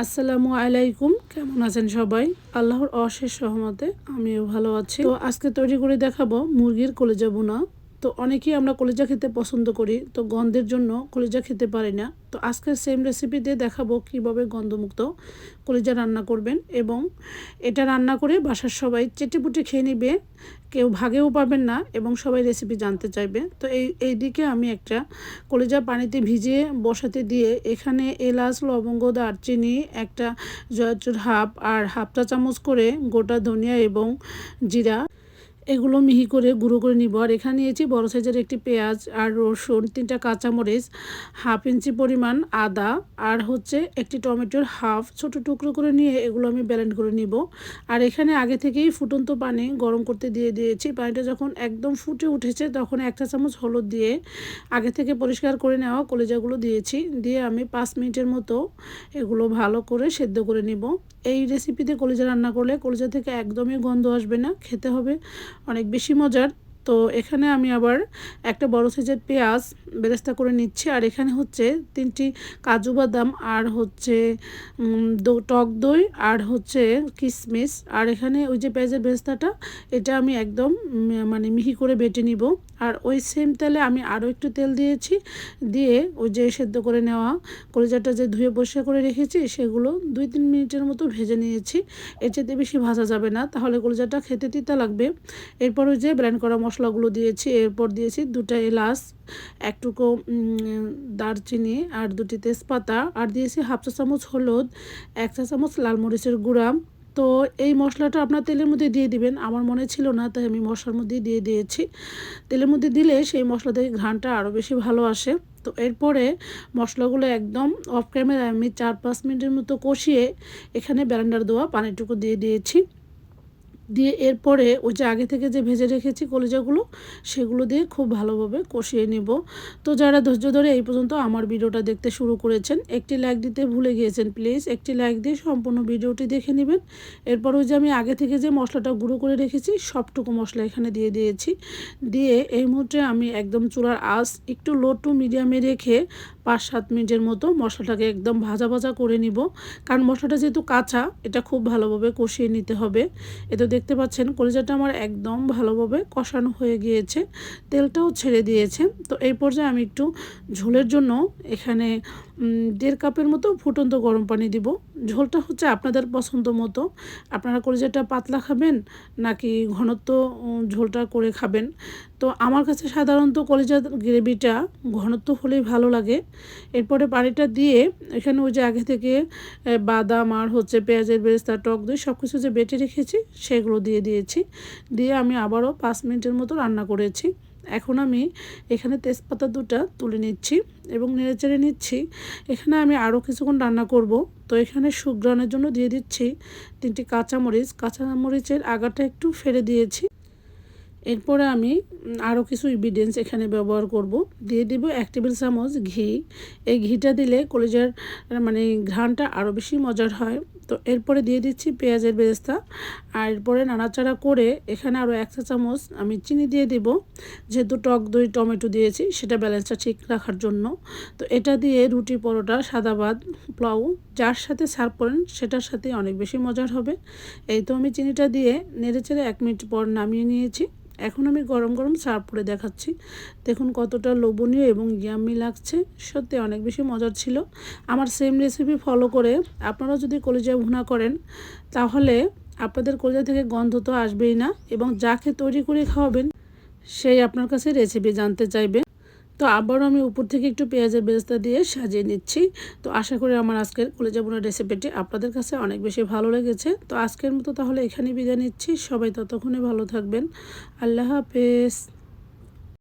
আসসালামু আলাইকুম। কেমন আছেন সবাই? আল্লাহর অশেষ সহমতে আমিও ভালো আছি। তো আজকে তৈরি করে দেখাবো মুরগির কলেজা বোনা তো অনেকেই আমরা কলিজা খেতে পছন্দ করি, তো গন্ধের জন্য কলিজা খেতে পারি না। তো আজকের সেম রেসিপি দিয়ে দেখাবো কীভাবে গন্ধমুক্ত কলিজা রান্না করবেন এবং এটা রান্না করে বাসার সবাই চেটেপুটে খেয়ে নিবে, কেউ ভাগেও পাবেন না এবং সবাই রেসিপি জানতে চাইবে। তো এই এই দিকে আমি একটা কলিজা পানিতে ভিজিয়ে বসাতে দিয়ে এখানে এলাচ, লবঙ্গ, দারচিনি, একটা জয়চুর হাফ আর হাফ চা চামচ করে গোটা ধনিয়া এবং জিরা এগুলো মিহি করে গুঁড়ো করে নিব। আর এখানে নিয়েছি বড় সাইজের একটি পেঁয়াজ আর রসুন, তিনটা কাঁচামরিচ, হাফ ইঞ্চি পরিমাণ আদা আর হচ্ছে একটি টমেটোর হাফ ছোট টুকরো করে নিয়ে এগুলো আমি ব্যালেন্ড করে নিব। আর এখানে আগে থেকেই ফুটন্ত পানি গরম করতে দিয়ে দিয়েছি। পানিটা যখন একদম ফুটে উঠেছে তখন একটা চামচ হলুদ দিয়ে আগে থেকে পরিষ্কার করে নেওয়া কলেজাগুলো দিয়েছি। দিয়ে আমি পাঁচ মিনিটের মতো এগুলো ভালো করে সেদ্ধ করে নিব। এই রেসিপিতে কলেজা রান্না করলে কলেজা থেকে একদমই গন্ধ আসবে না, খেতে হবে। অনেক বেশি মজার। তো এখানে আমি আবার একটা বড় সাইজের পেঁয়াজ বেরেস্তা করে নিচ্ছি। আর এখানে হচ্ছে তিনটি কাজু বাদাম আর হচ্ছে টক দই আর হচ্ছে কিশমিশ আর এখানে ওই যে পেঁয়াজের বেরেস্তাটা, এটা আমি একদম মানে মিহি করে বেটে নিব। আর ওই সেম তেলে আমি আরও একটু তেল দিয়েছি, দিয়ে ওই যে সেদ্ধ করে নেওয়া কলিজাটা যে ধুয়ে পরিষ্কার করে রেখেছি, সেগুলো দুই তিন মিনিটের মতো ভেজে নিয়েছি। এর চেয়ে বেশি ভাজা যাবে না, তাহলে কলিজাটা খেতে তিতা লাগবে। এরপর ওই যে ব্র্যান্ড করা মশলাগুলো দিয়েছি, এরপর দিয়েছি দুটা এলাচ, একটুকু দারচিনি আর দুটি তেজপাতা আর দিয়েছি হাফ চা চামচ হলুদ, এক চা চামচ লাল মরিচের গুঁড়া। তো এই মশলাটা আপনার তেলের মধ্যে দিয়ে দিবেন, আমার মনে ছিল না, তাই আমি মশলার মধ্যে দিয়ে দিয়েছি। তেলের মধ্যে দিলে সেই মশলা থেকে ঘ্রাণটা আরও বেশি ভালো আসে। তো এরপরে মশলাগুলো একদম অফ ক্যামেরায় আমি চার পাঁচ মিনিটের মতো কষিয়ে এখানে ব্যারান্ডার দেওয়া পানিটুকু দিয়ে দিয়েছি। দিয়ে এরপরে ওই যে আগে থেকে যে ভেজে রেখেছি কলিজাগুলো, সেগুলো দিয়ে খুব ভালোভাবে কষিয়ে নিব। তো যারা ধৈর্য ধরে এই পর্যন্ত আমার ভিডিওটা দেখতে শুরু করেছেন, একটি লাইক দিতে ভুলে গিয়েছেন প্লিজ একটি লাইক দিয়ে সম্পূর্ণ ভিডিওটি দেখে নেবেন। এরপর ওই যে আমি আগে থেকে যে মশলাটা গুঁড়ো করে রেখেছি, সবটুকু মশলা এখানে দিয়ে দিয়েছি। দিয়ে এই মুহূর্তে আমি একদম চুলার আঁচ একটু লো টু মিডিয়ামে রেখে পাঁচ সাত মিনিটের মতো মশলাটাকে একদম ভাজা ভাজা করে নিব। কারণ মশলাটা যেহেতু কাঁচা, এটা খুব ভালোভাবে কষিয়ে নিতে হবে। এতে দেখতে পাচ্ছেন কলিজাটা আমার একদম ভালোভাবে কষানো হয়ে গিয়েছে, তেলটাও ছেড়ে দিয়েছে। তো এই পর্যায়ে আমি একটু ঝোলের জন্য এখানে দেড় কাপের মতো ফুটন্ত গরম পানি দিব। ঝোলটা হচ্ছে আপনাদের পছন্দ মতো। আপনারা কলিজাটা পাতলা খাবেন নাকি ঘনত্ব ঝোলটা করে খাবেন। তো আমার কাছে সাধারণত কলিজার গ্রেভিটা ঘনত্ব হলেই ভালো লাগে। এরপরে পানিটা দিয়ে এখানে ওই যে আগে থেকে বাদাম আর হচ্ছে পেঁয়াজের বেরেস্তা, টক দই সব কিছু যে বেটে রেখেছি সেগুলো দিয়ে দিয়েছি। দিয়ে আমি আবারও পাঁচ মিনিটের মতো রান্না করেছি। এখন আমি এখানে তেজপাতা দুটা তুলে নিচ্ছি এবং নেড়েচেড়ে নিচ্ছি। এখানে আমি আরও কিছুক্ষণ রান্না করব। তো এখানে সুগ্রানের জন্য দিয়ে দিচ্ছি তিনটি কাঁচামরিচ। কাঁচামরিচের আগাটা একটু ফেলে দিয়েছি। এরপরে আমি আরও কিছু ইভিডেন্স এখানে ব্যবহার করব। দিয়ে দিব এক টেবিল চামচ ঘি। এই ঘিটা দিলে কলেজের মানে ঘ্রাণটা আরও বেশি মজার হয়। তো এরপরে দিয়ে দিচ্ছি পেঁয়াজের বেরেস্তা। আর এরপরে নাড়াচাড়া করে এখানে আরও এক চা চামচ আমি চিনি দিয়ে দিব। যেহেতু টক দই, টমেটো দিয়েছি, সেটা ব্যালেন্সটা ঠিক রাখার জন্য। তো এটা দিয়ে রুটি পরোটা, সাদা ভাত, পোলাও যার সাথে সার্ভ করেন, সেটার সাথে অনেক বেশি মজার হবে। এই তো আমি চিনিটা দিয়ে নেড়ে চেড়ে এক মিনিট পর নামিয়ে নিয়েছি। এখন আমি গরম গরম সার্ভ করে দেখাচ্ছি। দেখুন কতটা লোভনীয় এবং ইয়াম্মি লাগছে। সত্যি অনেক বেশি মজার ছিল। আমার সেম রেসিপি ফলো করে আপনারাও যদি কলিজা ভুনা করেন, তাহলে আপনাদের কলিজা থেকে গন্ধ তো আসবেই না এবং যাকে তৈরি করে খাওয়াবেন, সেই আপনার কাছে রেসিপি জানতে চাইবে। তো আবারও আমি উপর থেকে একটু পেঁয়াজের বেস্তা দিয়ে সাজিয়ে নিচ্ছি। তো আশা করি আমার আজকের কলেজা বোনার রেসিপিটি আপনাদের কাছে অনেক বেশি ভালো লেগেছে। তো আজকের মতো তাহলে এখানে বিদায় নিচ্ছি। সবাই ততক্ষণে ভালো থাকবেন। আল্লাহ হাফেজ।